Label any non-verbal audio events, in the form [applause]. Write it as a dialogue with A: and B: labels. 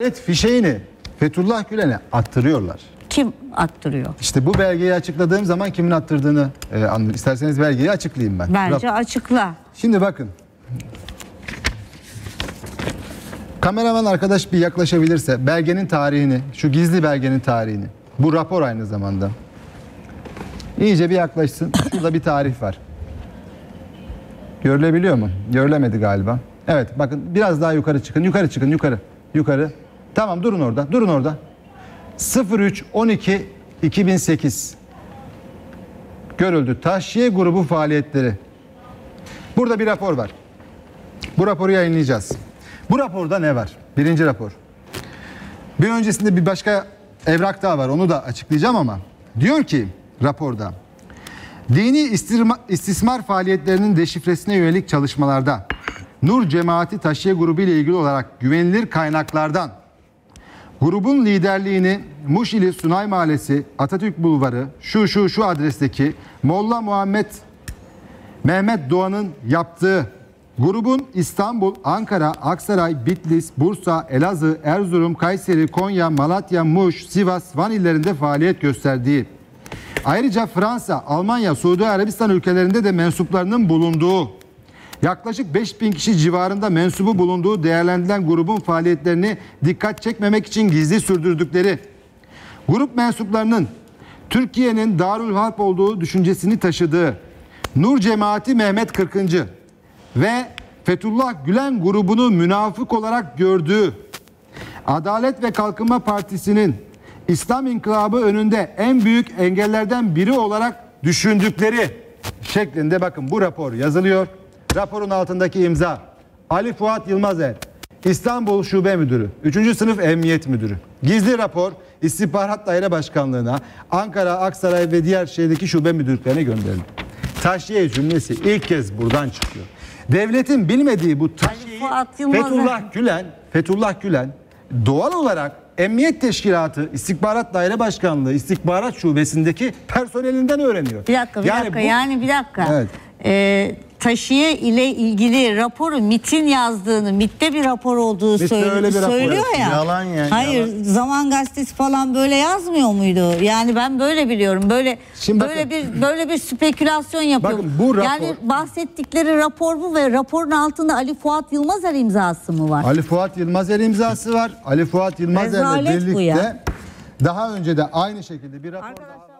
A: Evet fişeğini Fethullah Gülen'e attırıyorlar.
B: Kim attırıyor?
A: İşte bu belgeyi açıkladığım zaman kimin attırdığını e, anlıyorum. İsterseniz belgeyi açıklayayım ben.
B: Bence
A: Rap-
B: açıkla.
A: Şimdi bakın. Kameraman arkadaş bir yaklaşabilirse belgenin tarihini, şu gizli belgenin tarihini. Bu rapor aynı zamanda. İyice bir yaklaşsın. [coughs] Şurada bir tarih var. Görülebiliyor mu? Görülemedi galiba. Evet bakın biraz daha yukarı çıkın. Yukarı çıkın yukarı. Yukarı. Tamam durun orada. Durun orada. 03 12 2008 görüldü. Taşiye grubu faaliyetleri. Burada bir rapor var. Bu raporu yayınlayacağız. Bu raporda ne var? Birinci rapor. Bir öncesinde bir başka evrak daha var. Onu da açıklayacağım ama. Diyor ki raporda. Dini istirma- istismar faaliyetlerinin deşifresine yönelik çalışmalarda Nur Cemaati Taşiye Grubu ile ilgili olarak güvenilir kaynaklardan. Grubun liderliğini Muş ili Sunay Mahallesi Atatürk Bulvarı şu şu şu adresteki Molla Muhammed Mehmet Doğan'ın yaptığı. Grubun İstanbul, Ankara, Aksaray, Bitlis, Bursa, Elazığ, Erzurum, Kayseri, Konya, Malatya, Muş, Sivas, Van illerinde faaliyet gösterdiği. Ayrıca Fransa, Almanya, Suudi Arabistan ülkelerinde de mensuplarının bulunduğu yaklaşık 5000 kişi civarında mensubu bulunduğu değerlendirilen grubun faaliyetlerini dikkat çekmemek için gizli sürdürdükleri grup mensuplarının Türkiye'nin Darül Harp olduğu düşüncesini taşıdığı Nur Cemaati Mehmet Kırkıncı ve Fethullah Gülen grubunu münafık olarak gördüğü Adalet ve Kalkınma Partisi'nin İslam İnkılabı önünde en büyük engellerden biri olarak düşündükleri şeklinde bakın bu rapor yazılıyor. Raporun altındaki imza Ali Fuat Yılmazer İstanbul Şube Müdürü 3. sınıf Emniyet Müdürü Gizli rapor İstihbarat Daire Başkanlığı'na Ankara, Aksaray ve diğer şehirdeki şube müdürlüklerine gönderildi. Taşiye cümlesi ilk kez buradan çıkıyor. Devletin bilmediği bu taşiyeyi Fethullah Gülen, Fethullah Gülen doğal olarak Emniyet Teşkilatı, İstihbarat Daire Başkanlığı, İstihbarat Şubesi'ndeki personelinden öğreniyor.
B: Bir dakika, bir dakika.
A: bu-
B: Yani bir dakika.
A: Evet.
B: Ee, taşıya ile ilgili raporu MIT'in yazdığını, MIT'te bir rapor olduğu
A: MİT'te
B: söyle-
A: öyle bir rapor
B: söylüyor
A: yok.
B: ya.
C: Yalan ya,
B: Hayır,
C: yalan.
B: Zaman Gazetesi falan böyle yazmıyor muydu? Yani ben böyle biliyorum. Böyle
A: Şimdi
B: böyle
A: bakın.
B: bir böyle bir spekülasyon yapıyor.
A: Bakın bu rapor-
B: Yani bahsettikleri rapor bu ve raporun altında Ali Fuat Yılmazer imzası mı var?
A: Ali Fuat Yılmazer imzası var. Ali Fuat Yılmazer'le birlikte daha önce de aynı şekilde bir rapor daha
B: Arkadaşlar